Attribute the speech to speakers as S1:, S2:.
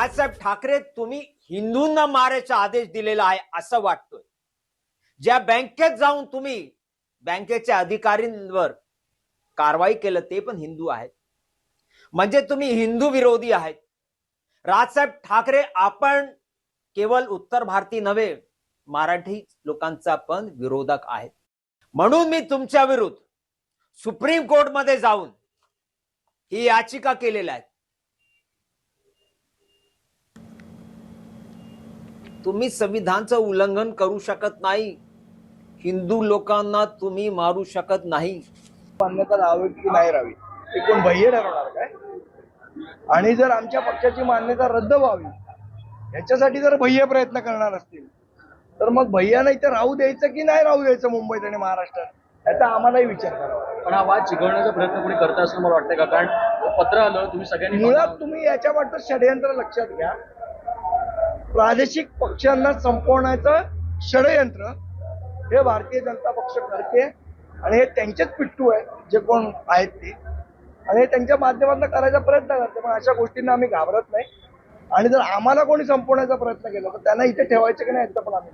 S1: राजसाहेब ठाकरे तुम्ही हिंदूंना मारायचा आदेश दिलेला आहे असं वाटतोय. ज्या बँकेत जाऊन तुम्ही बँकेच्या अधिकारींवर कारवाई केलं ते पण हिंदू आहेत. म्हणजे तुम्ही हिंदू विरोधी आहेत. राजसाहेब ठाकरे आपण केवळ उत्तर भारतीय नव्हे मराठी लोकांचा पण विरोधक आहेत. म्हणून मी तुमच्या विरुद्ध सुप्रीम कोर्टमध्ये जाऊन ही याचिका केलेल्या आहेत. तुम्ही संविधानचं उल्लंघन करू शकत नाही. हिंदू लोकांना तुम्ही मारू शकत नाही.
S2: मान्यता राहावी की नाही राहावी ते कोण भय्य ठरवणार काय? आणि जर आमच्या पक्षाची मान्यता रद्द व्हावी याच्यासाठी जर भय्य प्रयत्न करणार असतील तर मग भैया नाही तर राहू द्यायचं की नाही राहू द्यायचं मुंबईत आणि महाराष्ट्रात? याचा आम्हालाही विचार करावा.
S3: पण हा वाद चिघळण्याचा प्रयत्न कोणी करत असं मला वाटतंय का? कारण पत्र आलं तुम्ही सगळ्यांनी
S2: मुळात तुम्ही याच्या वाटत षडयंत्र लक्षात घ्या. प्रादेशिक पक्षांना संपवण्याचं षडयंत्र हे भारतीय जनता पक्ष करते आणि हे त्यांचेच पिट्टू आहे जे कोण आहेत ते. आणि हे त्यांच्या माध्यमातून करायचा प्रयत्न करते पण अशा गोष्टींना आम्ही घाबरत नाही. आणि जर आम्हाला कोणी संपवण्याचा प्रयत्न केला तर त्यांना इथे ठेवायचे की नाही याचा पण आम्ही